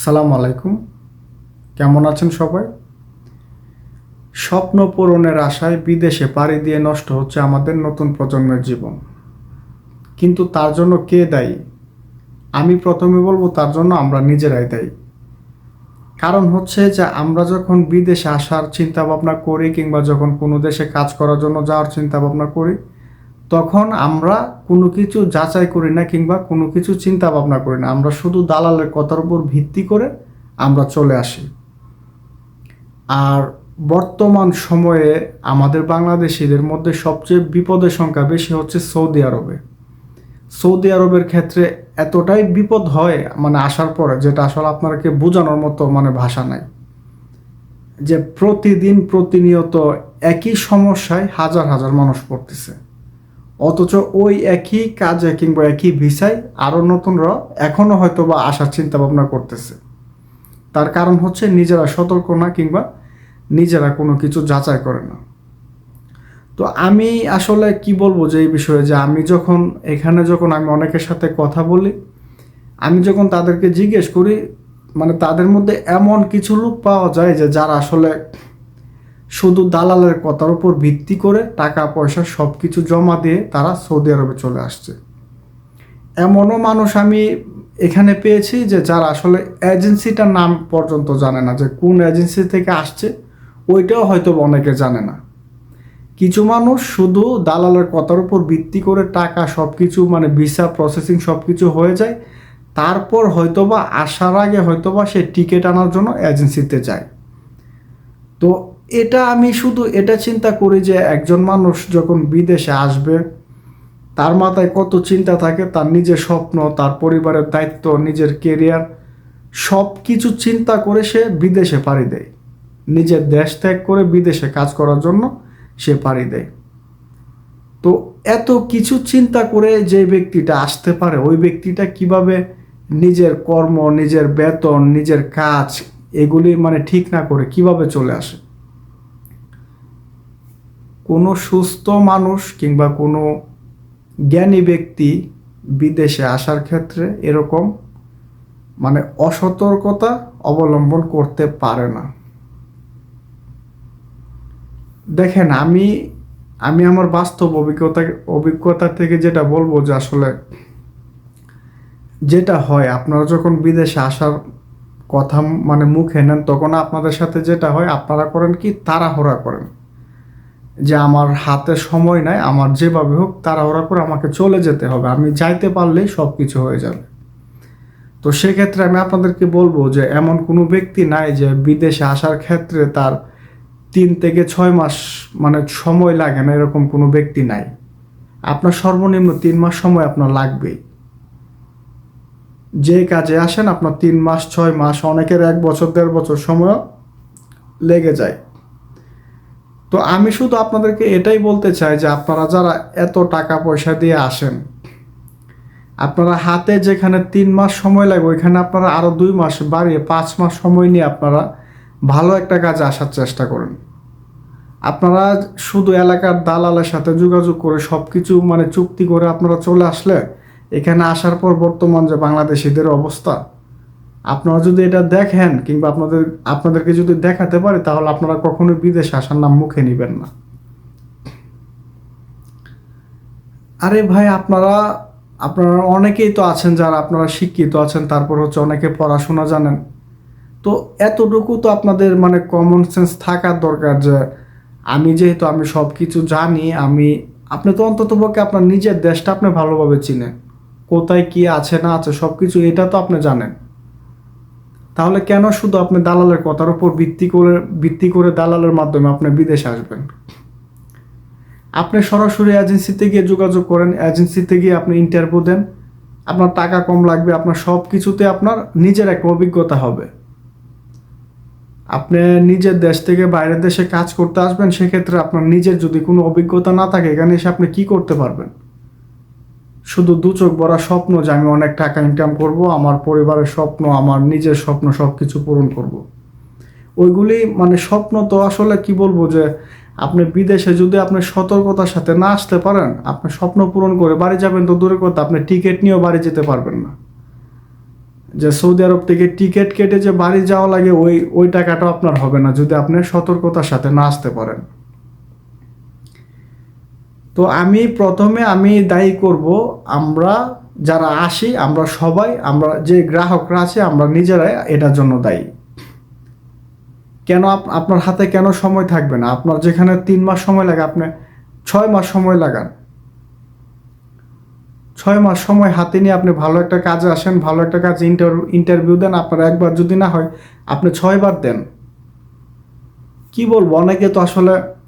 আসসালামু আলাইকুম। কেমন আছেন সবাই? স্বপ্ন পূরণের আশায় বিদেশে পাড়ি দিয়ে নষ্ট হচ্ছে আমাদের নতুন প্রজন্মের জীবন। কিন্তু তার জন্য কে দায়ী? আমি প্রথমে বলব তার জন্য আমরা নিজেরাই দায়ী। কারণ হচ্ছে যে আমরা যখন বিদেশে আসার চিন্তা ভাবনা করি কিংবা যখন কোনো দেশে কাজ করার জন্য যাওয়ার চিন্তা ভাবনা করি তখন আমরা কোনো কিছু যাচাই করি না কিংবা কোনো কিছু চিন্তা ভাবনা করি না। আমরা শুধু দালালের কথার উপর ভিত্তি করে আমরা চলে আসি। আর বর্তমান সময়ে আমাদের বাংলাদেশিদের মধ্যে সবচেয়ে বিপদের সংখ্যা বেশি হচ্ছে সৌদি আরবে। সৌদি আরবের ক্ষেত্রে এতটাই বিপদ হয় মানে আসার পরে, যেটা আসলে আপনাকে বোঝানোর মতো মানে ভাষা নাই। যে প্রতিদিন প্রতিনিয়ত একই সমস্যায় হাজার হাজার মানুষ পড়তেছে। অথচ ওই একই কাজে কিংবা একই ভিসায় আরও নতুনরা এখনও হয়তো বা আসার চিন্তা ভাবনা করতেছে। তার কারণ হচ্ছে নিজেরা সতর্ক না কিংবা নিজেরা কোনো কিছু যাচাই করে না। তো আমি আসলে কি বলব যে এই বিষয়ে যে আমি যখন, এখানে যখন আমি অনেকের সাথে কথা বলি, আমি যখন তাদেরকে জিজ্ঞেস করি মানে তাদের মধ্যে এমন কিছু লোক পাওয়া যায় যে যারা আসলে শুধু দালালের কথার উপর ভিত্তি করে টাকা, পয়সা সব কিছু জমা দিয়ে তারা সৌদি আরবে চলে আসছে। এমনও মানুষ আমি এখানে পেয়েছি যে যারা আসলে এজেন্সিটার নাম পর্যন্ত জানে না যে কোন এজেন্সি থেকে আসছে, ওইটাও হয়তো অনেকে জানে না। কিছু মানুষ শুধু দালালের কথার উপর ভিত্তি করে টাকা সব কিছু মানে ভিসা প্রসেসিং সব কিছু হয়ে যায়, তারপর হয়তোবা আসার আগে হয়তোবা সে টিকিট আনার জন্য এজেন্সিতে যায়। তো এটা আমি শুধু এটা চিন্তা করি যে একজন মানুষ যখন বিদেশে আসবে, তার মাথায় কত চিন্তা থাকে, তার নিজের স্বপ্ন, তার পরিবারের দায়িত্ব, নিজের কেরিয়ার সব কিছু চিন্তা করে সে বিদেশে পাড়ি দেয়। নিজের দেশ ত্যাগ করে বিদেশে কাজ করার জন্য সে পাড়ি দেয়। তো এত কিছু চিন্তা করে যে ব্যক্তিটা আসতে পারে, ওই ব্যক্তিটা কীভাবে নিজের কর্ম, নিজের বেতন, নিজের কাজ, এগুলি মানে ঠিক না করে কীভাবে চলে আসে? কোনো সুস্থ মানুষ কিংবা কোনো জ্ঞানী ব্যক্তি বিদেশে আসার ক্ষেত্রে এরকম মানে অসতর্কতা অবলম্বন করতে পারে না। দেখেন, আমি আমি আমার বাস্তব অভিজ্ঞতা অভিজ্ঞতা থেকে যেটা বলব যে আসলে যেটা হয়, আপনারা যখন বিদেশে আসার কথা মানে মুখে নেন, তখন আপনাদের সাথে যেটা হয়, আপনারা করেন কি, তাড়াহুড়া করেন। যে আমার হাতে সময় নাই, আমার যেভাবে হোক তাড়াহুড়া করে আমাকে চলে যেতে হবে। আমি যাইতে পারলেই সব কিছু হয়ে যাবে। তো সেক্ষেত্রে আমি আপনাদেরকে বলব যে এমন কোনো ব্যক্তি নাই যে বিদেশে আসার ক্ষেত্রে তার তিন থেকে ছয় মাস মানে সময় লাগে না এরকম কোনো ব্যক্তি নাই। আপনার সর্বনিম্ন তিন মাস সময় আপনার লাগবেই। যে কাজে আসেন, আপনার তিন মাস, ছয় মাস, অনেকের এক বছর, দেড় বছর সময় লেগে যায়। তো আমি শুধু আপনাদেরকে এটাই বলতে চাই যে আপনারা যারা এত টাকা পয়সা দিয়ে আসেন, আপনারা হাতে যেখানে তিন মাস সময় লাগবে, ওইখানে আপনারা আরও দুই মাস বাড়িয়ে পাঁচ মাস সময় নিয়ে আপনারা ভালো একটা কাজে আসার চেষ্টা করেন। আপনারা শুধু এলাকার দালালের সাথে যোগাযোগ করে সব কিছু মানে চুক্তি করে আপনারা চলে আসলে, এখানে আসার পর বর্তমান যে বাংলাদেশিদের অবস্থা আপনারা যদি এটা দেখেন কিংবা আপনাদের, আপনাদেরকে যদি দেখাতে পারে, তাহলে আপনারা কখনোই বিদেশে আসার নাম মুখে নেবেন না। আরে ভাই, আপনারা আপনারা অনেকেই তো আছেন যারা, আপনারা শিক্ষিত আছেন, তারপর হচ্ছে অনেকে পড়াশোনা জানেন। তো এতটুকু তো আপনাদের মানে কমন সেন্স থাকার দরকার যে, আমি যেহেতু আমি সব কিছু জানি, আমি, আপনি তো অন্তত পক্ষে আপনার নিজের দেশটা আপনি ভালোভাবে চিনেন। কোথায় কি আছে, না আছে সব কিছু এটা তো আপনি জানেন। তাহলে কেন শুধু আপনি দালালের কথার উপর ভিত্তি করে ভিত্তি করে দালালের মাধ্যমে আপনি বিদেশে আসবেন? আপনি সরাসরি এজেন্সিতে গিয়ে যোগাযোগ করেন এজেন্সিতে গিয়ে আপনি ইন্টারভিউ দেন। আপনার টাকা কম লাগবে, আপনার সব কিছুতে আপনার নিজের একটা অভিজ্ঞতা হবে। আপনি নিজের দেশ থেকে বাইরের দেশে কাজ করতে আসবেন, সেক্ষেত্রে আপনার নিজের যদি কোনো অভিজ্ঞতা না থাকে, এখানে এসে আপনি কি করতে পারবেন? শুধু দু চোখ ভরা স্বপ্ন যে আমি অনেক টাকা ইনকাম করব, আমার পরিবারের স্বপ্ন, আমার নিজের স্বপ্ন সব কিছু পূরণ করব। ওইগুলি মানে স্বপ্ন তো আসলে কি বলব যে, আপনি বিদেশে যদি আপনি সতর্কতার সাথে না আসতে পারেন, আপনি স্বপ্ন পূরণ করে বাড়ি যাবেন তো দূরের কথা, আপনি টিকিট নিয়েও বাড়ি যেতে পারবেন না যে সৌদি আরব থেকে টিকিট কেটে যে বাড়ি যাওয়া লাগে, ওই ওই টাকাটাও আপনার হবে না যদি আপনি সতর্কতার সাথে না আসতে পারেন তো আমি প্রথমে আমি দায়ী করব আমরা যারা আসি, আমরা সবাই, আমরা যে গ্রাহকরা আছে, আমরা নিজেরাই এটার জন্য দায়ী। কেন আপ- আপনার হাতে কেন সময় থাকবে না? আপনার যেখানে তিন মাস সময় লাগে, আপনি ছয় মাস সময় লাগান। ছয় মাস সময় হাতে নিয়ে আপনি ভালো একটা কাজে আসেন, ভালো একটা কাজ ইন্টারভিউ ইন্টারভিউ দেন, আপনার একবার যদি না হয়, আপনি ছয়বার দেন। কি বলব? অনেকে তো আসলে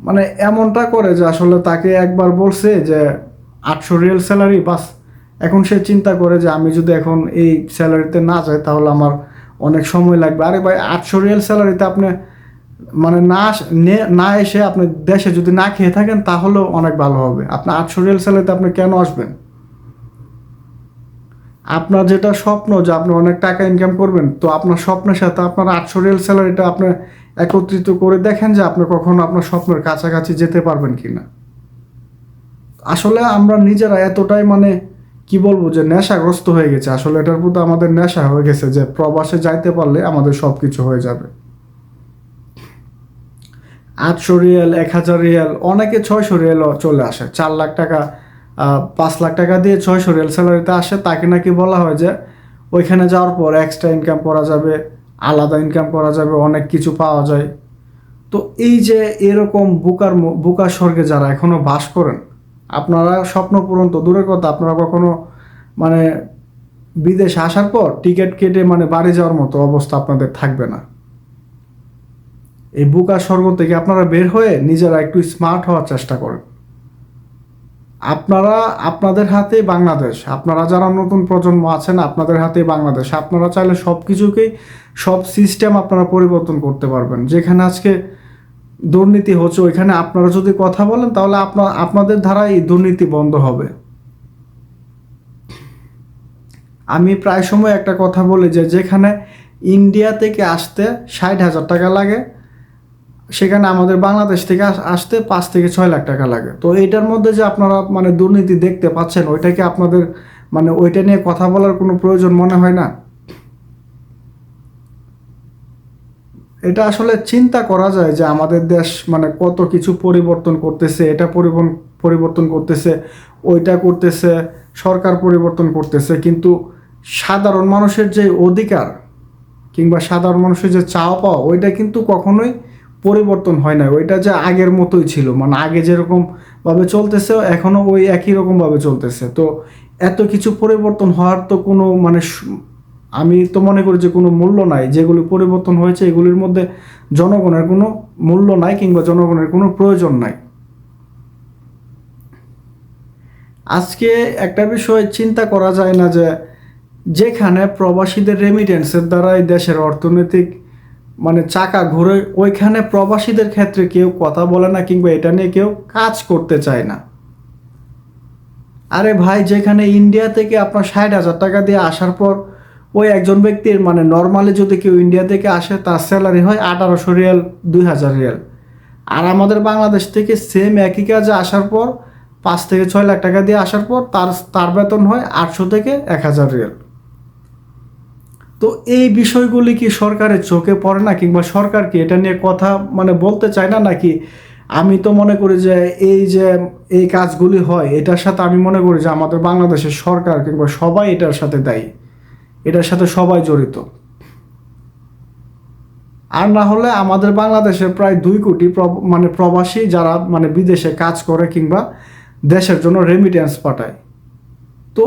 মানে এমনটা করে যে আসলে তাকে একবার বলছে যে আটশো রিয়েল স্যালারি বাস। এখন সে চিন্তা করে যে আমি যদি এখন এই স্যালারিতে না যাই তাহলে আমার অনেক সময় লাগবে। আরে ভাই, আটশো রিয়েল স্যালারিতে আপনি মানে না নে- এসে আপনি দেশে যদি না খেয়ে থাকেন তাহলেও অনেক ভালো হবে। আপনি আটশো রিয়েল স্যালারিতে আপনি কেন আসবেন? আপনার যেটা স্বপ্ন যে আপনি অনেক টাকা ইনকাম করবেন, তো আপনার স্বপ্নের সাথে আপনার আটশো রিয়েল স্যালারিটা আপনি একত্রিত করে দেখেন যে আপনি কখনো আপনার স্বপ্নের কাছাকাছি যেতে পারবেন কি না আসলে আমরা নিজেরা এতটাই মানে কি বলব যে নেশাগ্রস্ত হয়ে গেছে। আসলে এটার প্রতি আমাদের নেশা হয়ে গেছে যে প্রবাসে যাইতে পারলে আমাদের সব কিছু হয়ে যাবে। আটশো রিয়াল, এক হাজার রিয়াল, অনেকে ছয়শো রিয়ালও চলে আসে। চার লাখ টাকা পাঁচ লাখ টাকা দিয়ে ছয়শো রিয়াল স্যালারিতে আসে। তাকে নাকি বলা হয় যে ওইখানে যাওয়ার পর এক্সট্রা ইনকাম করা যাবে। আলাদা ইনকাম করা যাবে, অনেক কিছু পাওয়া যায়। তো এই যে এরকম বুকার বুকার স্বর্গে যারা এখনও বাস করেন, আপনারা স্বপ্ন পূরণ তো দূরের কথা, আপনারা কখনো মানে বিদেশে আসার পর টিকিট কেটে মানে বাড়ি যাওয়ার মতো অবস্থা আপনাদের থাকবে না। এই বুকা স্বর্গ থেকে আপনারা বের হয়ে নিজেরা একটু স্মার্ট হওয়ার চেষ্টা করেন। আপনারা, আপনাদের হাতে বাংলাদেশ। আপনারা যারা নতুন প্রজন্ম আছেন, আপনাদের হাতে বাংলাদেশ। আপনারা চাইলে সব কিছুকেই সব সিস্টেম আপনারা পরিবর্তন করতে পারবেন। যেখানে আজকে দুর্নীতি হচ্ছে, ওইখানে আপনারা যদি কথা বলেন, তাহলে আপনার আপনাদের দ্বারা এই দুর্নীতি বন্ধ হবে। আমি প্রায় সময় একটা কথা বলি যে, যেখানে ইন্ডিয়া থেকে আসতে ষাট হাজার টাকা লাগে সেখানে আমাদের বাংলাদেশ থেকে আসতে পাঁচ থেকে ছয় লাখ টাকা লাগে। তো এইটার মধ্যে যে আপনারা মানে দুর্নীতি দেখতে পাচ্ছেন, ওইটা কি আপনাদের মানে ওইটা নিয়ে কথা বলার কোনো প্রয়োজন মনে হয় না? এটা আসলে চিন্তা করা যায় যে আমাদের দেশ মানে কত কিছু পরিবর্তন করতেছে, এটা পরিবর্তন করতেছে, ওইটা করতেছে, সরকার পরিবর্তন করতেছে। কিন্তু সাধারণ মানুষের যে অধিকার কিংবা সাধারণ মানুষের যে চাওয়া পাওয়া, ওইটা কিন্তু কখনোই পরিবর্তন হয় না, ওইটা যে আগের মতোই ছিল। মানে আগে যেরকম ভাবে চলতেছে এখনও ওই একই রকম ভাবে চলতেছে। তো এত কিছু পরিবর্তন হওয়ার তো কোনো মানে আমি তো মনে করি যে কোনো মূল্য নাই। যেগুলি পরিবর্তন হয়েছে, এগুলির মধ্যে জনগণের কোনো মূল্য নাই কিংবা জনগণের কোনো প্রয়োজন নাই। আজকে একটা বিষয় চিন্তা করা যায় না যে, যেখানে প্রবাসীদের রেমিটেন্সের দ্বারাই দেশের অর্থনৈতিক মানে চাকা ঘুরে ওইখানে প্রবাসীদের ক্ষেত্রে কেউ কথা বলে না কিংবা এটা নিয়ে কেউ কাজ করতে চায় না। আরে ভাই, যেখানে ইন্ডিয়া থেকে আপনার ষাট হাজার টাকা দিয়ে আসার পর ওই একজন ব্যক্তির মানে নর্মালি যদি কেউ ইন্ডিয়া থেকে আসে, তার স্যালারি হয় আঠারোশো রিয়াল, দুই হাজার রিয়াল। আর আমাদের বাংলাদেশ থেকে সেম একই কাজে আসার পর পাঁচ থেকে ছয় লাখ টাকা দিয়ে আসার পর তার তার বেতন হয় আটশো থেকে এক হাজার রিয়াল। তো এই বিষয়গুলি কি সরকারের চোখে পড়ে না কিংবা সরকার কি এটা নিয়ে কথা মানে বলতে চায় না নাকি? আমি তো মনে করি যে এই যে এই কাজগুলি হয়, এটার সাথে আমি মনে করি যে আমাদের বাংলাদেশের সরকার কিংবা সবাই এটার সাথে দায়ী। এটার সাথে সবাই জড়িত। আর না হলে আমাদের বাংলাদেশে প্রায় দুই কোটি মানে প্রবাসী যারা মানে বিদেশে কাজ করে কিংবা দেশের জন্য রেমিটেন্স পাঠায়। তো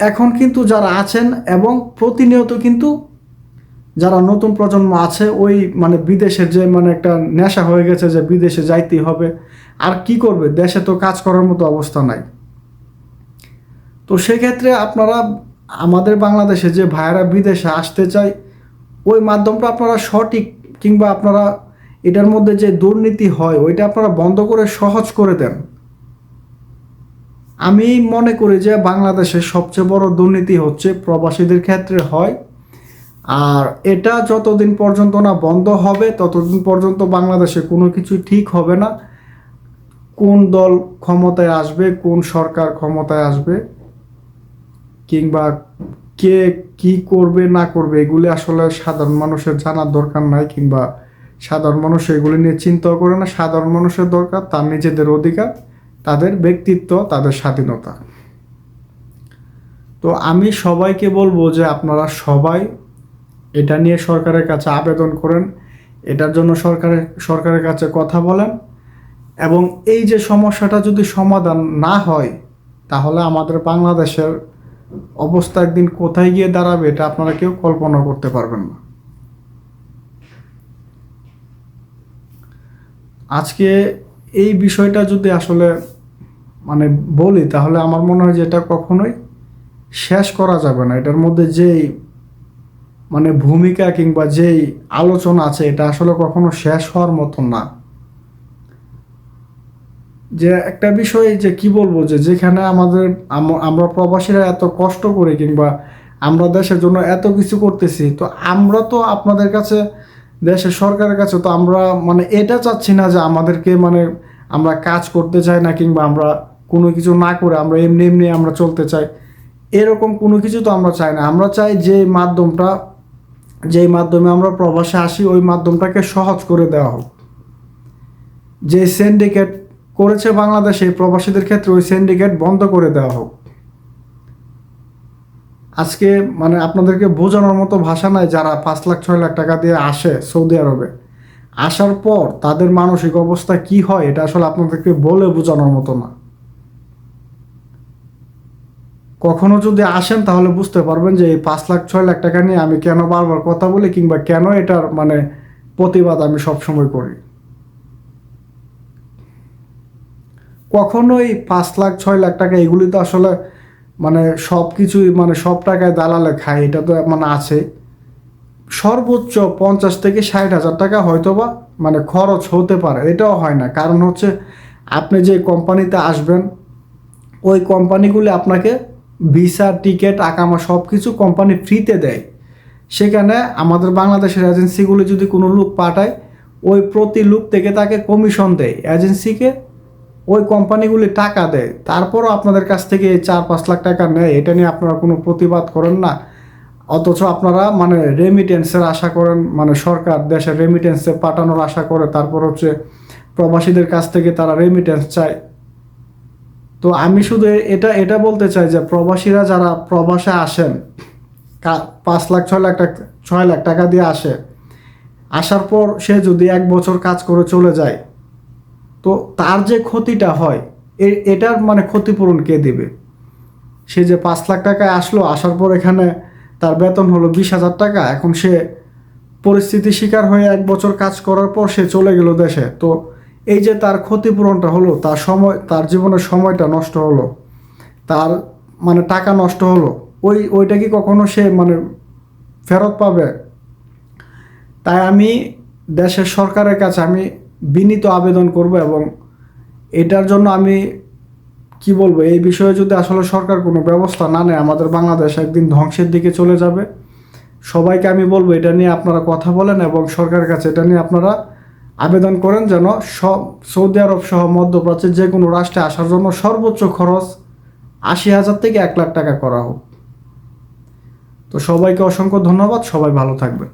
এখন কিন্তু যারা আছেন এবং প্রতিনিয়ত কিন্তু যারা নতুন প্রজন্ম আছে, ওই মানে বিদেশের যে মানে একটা নেশা হয়ে গেছে যে বিদেশে যাইতেই হবে। আর কি করবে? দেশে তো কাজ করার মতো অবস্থা নাই। তো সেক্ষেত্রে আপনারা আমাদের বাংলাদেশে যে ভাইয়েরা বিদেশে আসতে চায়, ওই মাধ্যমটা আপনারা সঠিক কিংবা আপনারা এটার মধ্যে যে দুর্নীতি হয়, ওইটা আপনারা বন্ধ করে সহজ করে দেন। আমি মনে করি যে বাংলাদেশের সবচেয়ে বড় দুর্নীতি হচ্ছে প্রবাসীদের ক্ষেত্রে হয়। আর এটা যতদিন পর্যন্ত না বন্ধ হবে, ততদিন পর্যন্ত বাংলাদেশে কোনো কিছু ঠিক হবে না। কোন দল ক্ষমতায় আসবে, কোন সরকার ক্ষমতায় আসবে, কিংবা কে কি করবে, না করবে, এগুলি আসলে সাধারণ মানুষের জানার দরকার নাই, কিংবা সাধারণ মানুষ এগুলি নিয়ে চিন্তাও করে না। সাধারণ মানুষের দরকার, তার নিজেদের অধিকার। তাদের ব্যক্তিত্ব, তাদের স্বাধীনতা। তো আমি সবাইকে বলব যে আপনারা সবাই এটা নিয়ে সরকারের কাছে আবেদন করেন, এটার জন্য সরকারের সরকারের কাছে কথা বলেন এবং এই যে সমস্যাটা যদি সমাধান না হয়, তাহলে আমাদের বাংলাদেশের অবস্থা একদিন কোথায় গিয়ে দাঁড়াবে এটা আপনারা কেউ কল্পনা করতে পারবেন না। আজকে এই বিষয়টা যদি আসলে মানে বলি, তাহলে আমার মনে হয় যে এটা কখনোই শেষ করা যাবে না। এটার মধ্যে যেই মানে ভূমিকা কিংবা যেই আলোচনা আছে, এটা আসলে কখনো শেষ হওয়ার মতো না। যে একটা বিষয় যে কি বলব, যে যেখানে আমাদের আম- আমরা প্রবাসীরা এত কষ্ট করি কিংবা আমরা দেশের জন্য এত কিছু করতেছি, তো আমরা তো আপনাদের কাছে, দেশের সরকারের কাছে তো আমরা মানে এটা চাচ্ছি না যে আমাদেরকে মানে আমরা কাজ করতে চাই না কিংবা আমরা কোনো কিছু না করে আমরা এমনি এমনি আমরা চলতে চাই। এরকম কোনো কিছু তো আমরা চাই না। আমরা চাই যে মাধ্যমটা যেই মাধ্যমে আমরা প্রবাসে আসি, ওই মাধ্যমটাকে সহজ করে দেওয়া হোক। যে সিন্ডিকেট করেছে বাংলাদেশে প্রবাসীদের ক্ষেত্রে ওই সিন্ডিকেট বন্ধ করে দেওয়া হোক। আজকে মানে আপনাদেরকে বোঝানোর মতো ভাষা নাই যারা পাঁচ লাখ, ছয় লাখ টাকা দিয়ে আসে সৌদি আরবে। আসার পর তাদের মানসিক অবস্থা কি হয় এটা আসলে আপনাদেরকে বলে বোঝানোর মতো না। কখনো যদি আসেন, তাহলে বুঝতে পারবেন যে এই পাঁচ লাখ, ছয় লাখ টাকা নিয়ে আমি কেন বারবার কথা বলি কিংবা কেন এটার মানে প্রতিবাদ আমি সবসময় করি। কখনোই পাঁচ লাখ, ছয় লাখ টাকা, এগুলি তো আসলে মানে সব কিছুই মানে সব টাকায় দালালে খায়, এটা তো মানে আছে। সর্বোচ্চ পঞ্চাশ থেকে ষাট হাজার টাকা হয়তোবা মানে খরচ হতে পারে, এটাও হয় না। কারণ হচ্ছে আপনি যে কোম্পানিতে আসবেন, ওই কোম্পানিগুলি আপনাকে ভিসা, টিকিট, আকামা সব কিছু কোম্পানি ফ্রিতে দেয়। সেখানে আমাদের বাংলাদেশের এজেন্সিগুলি যদি কোনো লোক পাঠায়, ওই প্রতি লোক থেকে তাকে কমিশন দেয়। এজেন্সিকে ওই কোম্পানিগুলি টাকা দেয়। তারপরও আপনাদের কাছ থেকে চার পাঁচ লাখ টাকা নেয়। এটা নিয়ে আপনারা কোনো প্রতিবাদ করেন না। অথচ আপনারা মানে রেমিটেন্সের আশা করেন মানে সরকার দেশের রেমিটেন্সে পাঠানোর আশা করে। তারপর হচ্ছে প্রবাসীদের কাছ থেকে তারা রেমিটেন্স চায়। তো আমি শুধু এটা এটা বলতে চাই যে প্রবাসীরা যারা প্রবাসে আসেন পাঁচ লাখ, ছয় লাখ টাকা ছয় লাখ টাকা দিয়ে আসে, আসার পর সে যদি এক বছর কাজ করে চলে যায়, তো তার যে ক্ষতিটা হয় এটার মানে ক্ষতিপূরণ কে দেবে? সে যে পাঁচ লাখ টাকায় আসলো, আসার পর এখানে তার বেতন হলো বিশ হাজার টাকা, এখন সে পরিস্থিতি শিকার হয়ে এক বছর কাজ করার পর সে চলে গেল দেশে, তো এই যে তার ক্ষতিপূরণটা হলো, তার সময়, তার জীবনের সময়টা নষ্ট হলো, তার মানে টাকা নষ্ট হলো, ওই, ওইটা কি কখনো সে মানে ফেরত পাবে? তাই আমি দেশের সরকারের কাছে আমি বিনীত আবেদন করব এবং এটার জন্য আমি কি বলব, এই বিষয়ে যদি আসলে সরকার কোনো ব্যবস্থা না নেয়, আমাদের বাংলাদেশ একদিন ধ্বংসের দিকে চলে যাবে। সবাইকে আমি বলব, এটা নিয়ে আপনারা কথা বলেন এবং সরকারের কাছে এটা নিয়ে আপনারা আবেদন করেন যেন সৌদি আরব সহ মধ্যপ্রাচ্যের যে কোনো রাষ্ট্রে আসার জন্য সর্বোচ্চ খরচ আশি হাজার থেকে এক লাখ টাকা করা হোক। তো সবাইকে অসংখ্য ধন্যবাদ, সবাই ভালো থাকবেন।